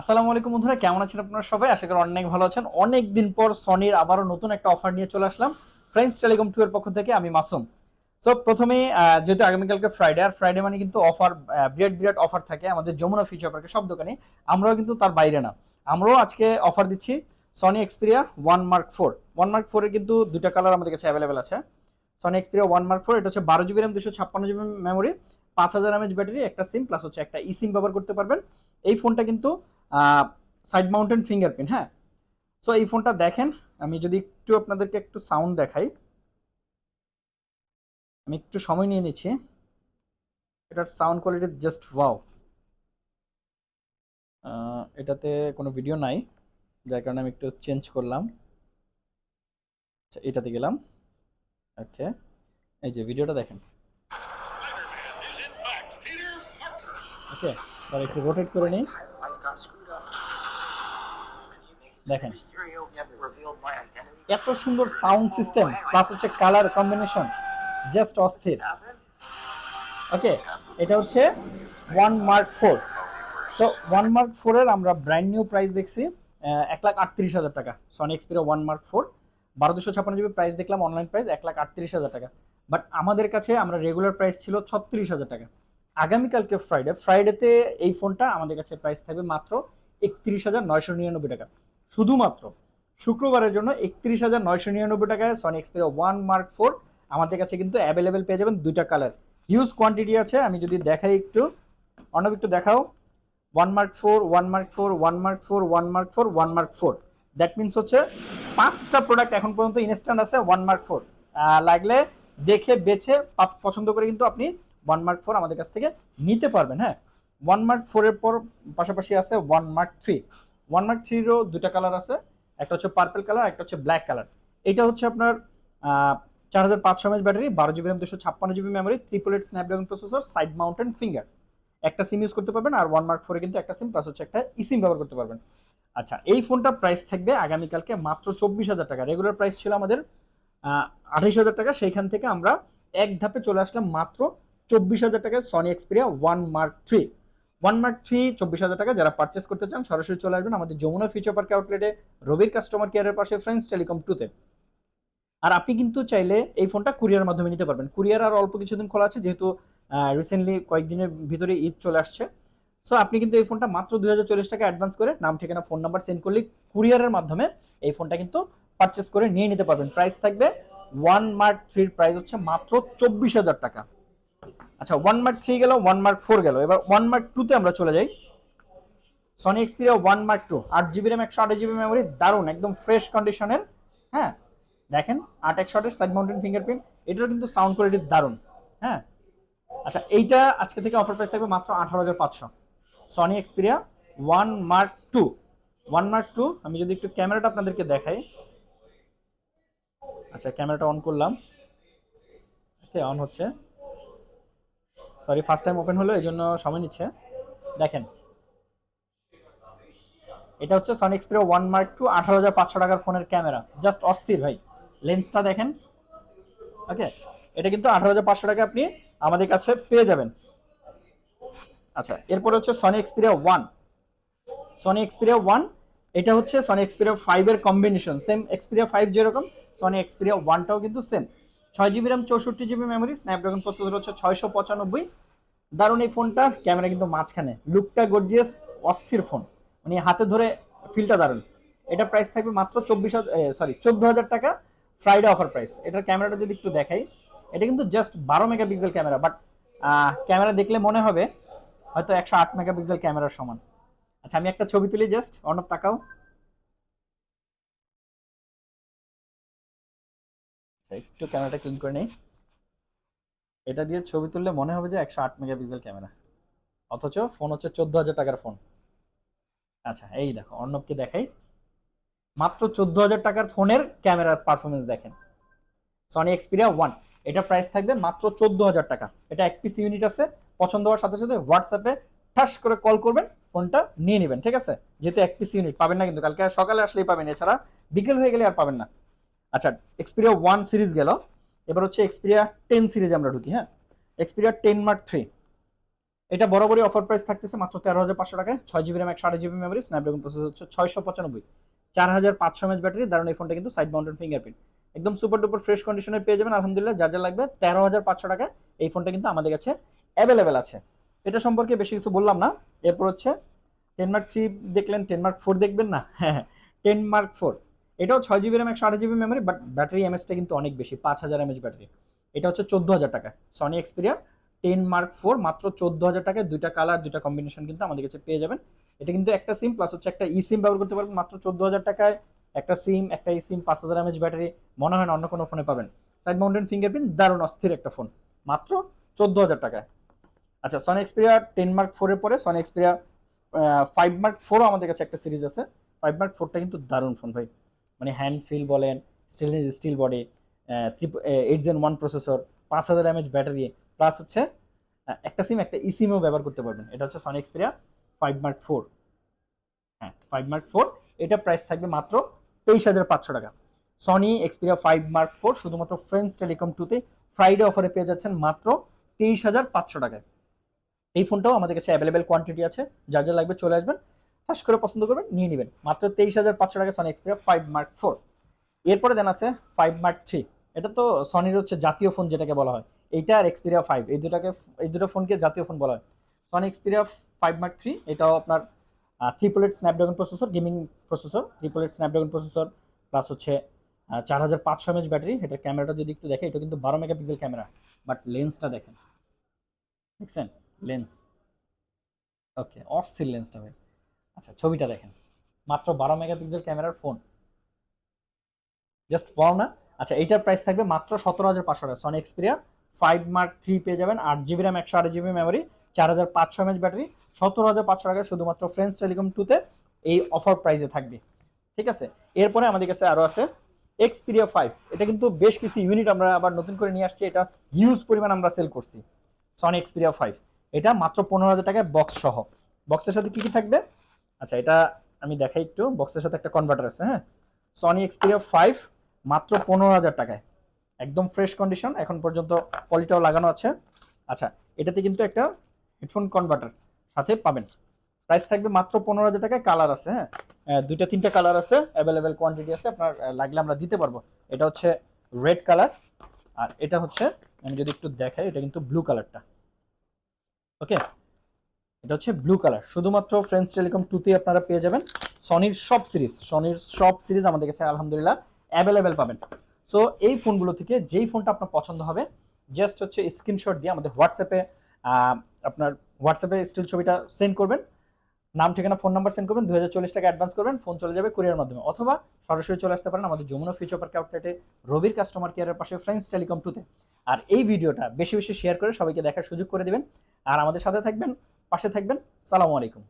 আসসালামু আলাইকুম বন্ধুরা, কেমন আছেন আপনারা সবাই? আশা করি অনেক ভালো আছেন। অনেক দিন পর সনির আবারও নতুন একটা অফার নিয়ে চলে আসলাম। ফ্রেন্ডস টেলিকম টু এর পক্ষ থেকে আমি মাসুম। সো প্রথমে যেহেতু আগামীকালকে ফ্রাইডে আর ফ্রাইডে মানে কিন্তু অফার বিরাট বিরাট অফার থাকে আমাদের যমুনা ফিউচার পার্কে সব দোকানে। আমরাও কিন্তু তার বাইরে না। আমরাও আজকে অফার দিচ্ছি Sony Xperia one mark four one mark ফোরের কিন্তু দুটা কালার আমাদের কাছে অ্যাভেলেবেল আছে। Sony Xperia one mark four এটা হচ্ছে বারো জিবি র্যাম দুশো ছাপ্পান্ন জিবি মেমোরি পাঁচ হাজার এমএচ ব্যাটারি একটা সিম প্লাস হচ্ছে একটা ই সিম ব্যবহার করতে পারবেন। এই ফোনটা কিন্তু সাইড মাউন্টেন ফিঙ্গারপ্রিন্ট হ্যাঁ? সো এই ফোনটা দেখেন আমি যদি একটু আপনাদেরকে একটু সাউন্ড দেখাই। আমি একটু সময় নিয়ে নিচ্ছি। এটার সাউন্ড কোয়ালিটি জাস্ট ওয়াও এটাতে কোনো ভিডিও নাই যার কারণে আমি একটু চেঞ্জ করলাম। আচ্ছা এটাতে গেলাম। ওকে এই যে ভিডিওটা দেখেন। ওকে স্যার একটু রোটেট করে নিই। দেখেন. এত সুন্দর সাউন্ড সিস্টেম প্লাস হচ্ছে কালার কম্বিনেশন জাস্ট অস্থির। ওকে এটা হচ্ছে one mark four so one mark ফোরের আমরা ব্র্যান্ড নিউ প্রাইস দেখছি এক লাখ আটত্রিশ হাজার টাকা। Sony Xperia one mark four বারো দুশো ছাপ্পান্ন জিবি প্রাইস দেখলাম অনলাইন প্রাইস এক লাখ আটত্রিশ হাজার টাকা। বাট আমাদের কাছে আমরা রেগুলার প্রাইস ছিল ছত্রিশ হাজার টাকা। আগামীকালকে ফ্রাইডে ফ্রাইডেতে এই ফোনটা আমাদের কাছে প্রাইস থাকবে মাত্র একত্রিশ হাজার নয়শো নিরানব্বই টাকা। শুধুমাত্র শুক্রবারের জন্য একত্রিশ হাজার নয়শো নিরানব্বই টাকায় Sony Xperia one mark four আমাদের কাছে কিন্তু অ্যাভেলেবেল পেয়ে যাবেন দুইটা কালার হিউজ কোয়ান্টিটি আছে আমি যদি দেখাই একটু অর্ণব একটু দেখাও one mark four one mark four one mark four one mark four one mark four that means হচ্ছে পাঁচটা প্রোডাক্ট এখন পর্যন্ত ইনস্ট্যান্ট আছে ওয়ান মার্ক ফোর লাগলে দেখে বেছে পছন্দ করে কিন্তু আপনি ওয়ান মার্ক ফোর আমাদের কাছ থেকে নিতে পারবেন হ্যাঁ ওয়ান মার্ক ফোরের পর পাশাপাশি আছে one mark three one mark থ্রিরও দুটা কালার আছে। একটা হচ্ছে পার্পেল কালার একটা হচ্ছে ব্ল্যাক কালার এটা হচ্ছে আপনার চার হাজার পাঁচশো এমএচ ব্যাটারি বারো জিবি র্যাম দুশো ছাপ্পান্ন GB memory triple eight Snapdragon processor side mountain finger একটা সিম ইউজ করতে পারবেন, আর ওয়ান মার্ক ফোরে কিন্তু একটা সিম প্লাস হচ্ছে একটা ই সিম ব্যবহার করতে পারবেন। আচ্ছা এই ফোনটার প্রাইস থাকবে আগামীকালকে মাত্র চব্বিশ হাজার টাকা। রেগুলার প্রাইস ছিল আমাদের আঠাইশ হাজার টাকা। সেইখান থেকে আমরা এক ধাপে চলে আসলাম মাত্র চব্বিশ হাজার টাকায় Sony Xperia one mark three one mark three, চব্বিশ হাজার টাকা যারা পারচেস করতে চান, সরাসরি চলে আসবেন আমাদের যমুনা ফিউচার পার্ক আউটলেটে রবির কাস্টমার কেয়ারের পাশে ফ্রেন্ডস টেলিকম টুতে আর আপনি কিন্তু চাইলে এই ফোনটা কুরিয়ার মাধ্যমে নিতে পারবেন। কুরিয়ার আর অল্প কিছুদিন খোলা আছে, যেহেতু রিসেন্টলি কয়েকদিনের ভিতরে ঈদ চলে আসছে। সো আপনি কিন্তু এই ফোনটা মাত্র দুই হাজার চল্লিশ টাকা অ্যাডভান্স করে নাম, ঠিকানা ফোন নাম্বার সেন্ড করলে কুরিয়ারের মাধ্যমে এই ফোনটা কিন্তু পারচেস করে নিয়ে নিতে পারবেন। প্রাইস থাকবে ওয়ান মার্ক থ্রির প্রাইস হচ্ছে মাত্র চব্বিশ হাজার টাকা। আচ্ছা ওয়ান মার্ক থ্রি গেল ওয়ান মার্ক ফোর গেল। এবার ওয়ান মার্ক টুতে আমরা চলে যাই। Sony Xperia one mark two আট জিবি র্যাম একশো আট জিবি মেমোরি দারুণ, একদম ফ্রেশ কন্ডিশনের হ্যাঁ? দেখেন, আট, একশো আটের সাইড মাউন্টেন ফিঙ্গারপ্রিন্ট এটারও কিন্তু সাউন্ড কোয়ালিটি দারুণ হ্যাঁ? আচ্ছা এইটা আজকে থেকে অফার প্রাইস থাকবে মাত্র আঠারো হাজার পাঁচশো। Sony Xperia one mark two one mark two আমি যদি একটু ক্যামেরাটা আপনাদেরকে দেখাই। আচ্ছা ক্যামেরাটা অন করলাম। অন হচ্ছে। সরি ফার্স্ট টাইম ওপেন হলো এই জন্য সময় নিচ্ছে। দেখেন। এটা হচ্ছে Sony Xperia one mark two আঠারো হাজার পাঁচশো টাকার ফোনের ক্যামেরা। জাস্ট অস্থির ভাই। লেন্সটা দেখেন। ওকে এটা কিন্তু আঠারো হাজার পাঁচশো টাকা আপনি আমাদের কাছে পেয়ে যাবেন। আচ্ছা এরপরে হচ্ছে Sony Xperia one Sony Xperia one এটা হচ্ছে সনি এক্সপিরিয়া ফাইভের কম্বিনেশন সেম এক্সপিরিয়া ফাইভ যেরকম সনি এক্সপিরিয়া ওয়ানটাও কিন্তু সেম ছয় জিবি র্যাম চৌষট্টি জিবি মেমোরি স্ন্যাপড্রাগন প্রসেসর হচ্ছে ছয়শো পঁচানব্বই। দারুণ এই ফোনটা ক্যামেরা কিন্তু মাঝখানে। লুকটা গর্জিয়াস অস্থির ফোন মানে হাতে ধরে ফিলটা দারুণ। এটা প্রাইস থাকবে মাত্র চব্বিশ সরি চোদ্দ হাজার টাকা ফ্রাইডে অফার প্রাইস এটার ক্যামেরাটা যদি একটু দেখাই, এটা কিন্তু জাস্ট বারো মেগাপিক্সেল ক্যামেরা বাট ক্যামেরা দেখলে মনে হবে, হয়তো একশো আট মেগাপিক্সেল ক্যামেরার সমান। আচ্ছা আমি একটা ছবি তুলি জাস্ট অর্ণব তাকাও। একটু ক্যামেরাটা ক্লিন করে নেই। এটা দিয়ে ছবি তুললে মনে হবে যে একশো আট মেগাপিক্সেল ক্যামেরা। অথচ ফোন হচ্ছে চোদ্দ হাজার টাকার ফোন। আচ্ছা এই দেখো, অর্ণবকে দেখাই। মাত্র চোদ্দ হাজার টাকার ফোনের ক্যামেরার পারফরমেন্স দেখেন। সনি এক্সপিরিয়া ওয়ান এটা প্রাইস থাকবে মাত্র চোদ্দ হাজার টাকা। এটা এক পিস ইউনিট আছে, পছন্দ হওয়ার সাথে সাথে হোয়াটসঅ্যাপে ঠাস করে কল করবেন, ফোনটা নিয়ে নেবেন, ঠিক আছে? যেহেতু এক পিস ইউনিট পাবেন না কিন্তু, কালকে সকালে আসলেই পাবেন। এছাড়া বিকেল হয়ে গেলে আর পাবেন না। আচ্ছা এক্সপিরিয়া ওয়ান সিরিজ গেল। এবার হচ্ছে এক্সপিরিয়া টেন সিরিজ আমরা ঢুকি হ্যাঁ? এক্সপিরিয়া টেন মার্ক থ্রি এটা বরাবরই অফার প্রাইস থাকতেছে মাত্র তেরো হাজার পাঁচশো টাকায়। ছয় জিবি র্যাম একশো আট জিবি মেমোরি স্ন্যাপড্রাগন প্রসেস হচ্ছে ছয়শো পঁচানব্বই। চার হাজার পাঁচশো এমএচ ব্যাটারি দারুণ এই ফোনটা কিন্তু সাইড মাউন্টেন ফিঙ্গারপ্রিন্ট একদম সুপার ডুপার ফ্রেশ কন্ডিশনে পেয়ে যাবেন, আলহামদুলিল্লাহ, যা যা লাগবে তেরো হাজার পাঁচশো টাকায় এই ফোনটা কিন্তু আমাদের কাছে অ্যাভেলেবেল আছে। এটা সম্পর্কে বেশি কিছু বললাম না। এরপর হচ্ছে টেন মার্ক থ্রি দেখলেন টেন মার্ক ফোর দেখবেন না? হ্যাঁ টেন মার্ক ফোর এটাও ছয় জিবি র্যাম একশো আট জিবি মেমোরি বাট ব্যাটারি এমএসটা কিন্তু অনেক বেশি, পাঁচ হাজার এমএচ ব্যাটারি এটা হচ্ছে চোদ্দ হাজার টাকা। Sony Xperia ten mark four মাত্র চোদ্দ হাজার টাকায় দুইটা কালার দুইটা কম্বিনেশন কিন্তু আমাদের কাছে পেয়ে যাবেন। এটা কিন্তু একটা সিম প্লাস হচ্ছে একটা ই সিম ব্যবহার করতে পারবেন, মাত্র চোদ্দ হাজার টাকায়। একটা সিম একটা ই সিম পাঁচ হাজার এমএচ ব্যাটারি মনে হয় না অন্য কোনো ফোনে পাবেন। সাইড মাউন্টেন ফিঙ্গারপ্রিন্ট দারুণ অস্থির একটা ফোন মাত্র চোদ্দ হাজার টাকায়। আচ্ছা সনি এক্সপিরিয়া টেন মার্ক ফোরের পরে সনি এক্সপিরিয়া ফাইভ মার্ক ফোরও আমাদের কাছে একটা সিরিজ আছে। ফাইভ মার্ক ফোরটা কিন্তু দারুণ ফোন ভাই। মানে হ্যান্ড ফিল বলেন steel steel body eight gen one processor পাঁচ হাজার এমএচ ব্যাটারি প্লাস হচ্ছে একটা সিম একটা ই সিমও ব্যবহার করতে পারবেন। এটা হচ্ছে Sony Xperia five mark four হ্যাঁ ফাইভ মার্ক ফোর এটা প্রাইস থাকবে মাত্র তেইশ হাজার পাঁচশো টাকা। Sony Xperia five mark four শুধুমাত্র ফ্রেন্ডস টেলিকম টুতে ফ্রাইডে অফারে পেয়ে যাচ্ছেন মাত্র তেইশ হাজার পাঁচশো টাকায়। এই ফোনটাও আমাদের কাছে অ্যাভেলেবেল কোয়ান্টিটি আছে, যার যা লাগবে চলে আসবেন। ফার্স্ট করে পছন্দ করবেন, নিয়ে নেবেন। মাত্র তেইশ হাজার পাঁচশো টাকা Sony Xperia five mark four এরপরে দেন আছে ফাইভ মার্ক থ্রি এটা তো সনির হচ্ছে জাতীয় ফোন যেটাকে বলা হয়। এইটা আর এক্সপিরিয়া ফাইভ এই দুটাকে, এই দুটো ফোনকে জাতীয় ফোন বলা হয়। Sony Xperia five mark three এটাও আপনার triple eight Snapdragon processor gaming processor triple eight Snapdragon processor plus হচ্ছে চার হাজার পাঁচশো এমএচ ব্যাটারি এটা ক্যামেরাটা যদি একটু দেখে, এটা কিন্তু বারো মেগাপিক্সেল ক্যামেরা বাট লেন্সটা দেখেন। দেখছেন লেন্স ওকে অস্থির লেন্সটা ভাই। আচ্ছা ছবিটা দেখেন। মাত্র বারো মেগাপিক্সেল ক্যামেরার ফোন জাস্ট পাও না? আচ্ছা এইটার প্রাইস থাকবে মাত্র সতেরো হাজার পাঁচশো টাকা। Sony Xperia five mark three পেয়ে যাবেন। আট জিবি র্যাম একশো আট জিবি মেমোরি চার হাজার পাঁচশো এমএচ ব্যাটারি সতেরো হাজার পাঁচশো টাকা শুধুমাত্র ফ্রেন্স টেলিকম টুতে এই অফার প্রাইসে থাকবে। ঠিক আছে? এরপরে আমাদের কাছে আরও আছে এক্সপিরিয়া ফাইভ এটা কিন্তু বেশ কিছু ইউনিট আমরা আবার নতুন করে নিয়ে আসছি। এটা হিউজ পরিমাণ আমরা সেল করছি সনি এক্সপিরিয়া ফাইভ এটা মাত্র পনেরো হাজার টাকায় বক্স সহ। বক্সের সাথে কি কি থাকবে? আচ্ছা এটা আমি দেখাই একটু। বক্সের সাথে একটা কনভার্টার আছে হ্যাঁ? সনি এক্সপিরিয়া ফাইভ মাত্র পনেরো হাজার টাকায়। একদম ফ্রেশ কন্ডিশন এখন পর্যন্ত পলিটাও লাগানো আছে। আচ্ছা এটাতে কিন্তু একটা হেডফোন কনভার্টার সাথে পাবেন। প্রাইস থাকবে মাত্র পনেরো হাজার টাকায় কালার আছে হ্যাঁ? দুইটা, তিনটা কালার আছে অ্যাভেলেবেল কোয়ান্টিটি আছে, আপনার লাগলে আমরা দিতে পারব। এটা হচ্ছে রেড কালার আর এটা হচ্ছে, আমি যদি একটু দেখাই, এটা কিন্তু ব্লু কালারটা ওকে এটা হচ্ছে ব্লু কালার শুধুমাত্র ফ্রেন্ডস টেলিকম টুতে আপনারা পেয়ে যাবেন। সনির সব সিরিজ সনির সব সিরিজ আমাদের কাছে আলহামদুলিল্লাহ অ্যাভেলেবেল পাবেন। সো এই ফোনগুলো থেকে যেই ফোনটা আপনার পছন্দ হবে জাস্ট হচ্ছে স্ক্রিনশট দিয়ে আমাদের হোয়াটসঅ্যাপে আপনার হোয়াটসঅ্যাপে স্টিল ছবিটা সেন্ড করবেন। নাম, ঠিকানা ফোন নাম্বার সেন্ড করবেন। দু হাজার চল্লিশ টাকা অ্যাডভান্স করবেন। ফোন চলে যাবে কুরিয়ার মাধ্যমে। অথবা সরাসরি চলে আসতে পারেন আমাদের যমুনা ফিউচার পার্ক আউটলেটে রবির কাস্টমার কেয়ারের পাশে ফ্রেন্ডস টেলিকম টুতে আর এই ভিডিওটা বেশি বেশি শেয়ার করে সবাইকে দেখার সুযোগ করে দেবেন। আর আমাদের সাথে থাকবেন পাশে থাকবেন। সালামু আলাইকুম।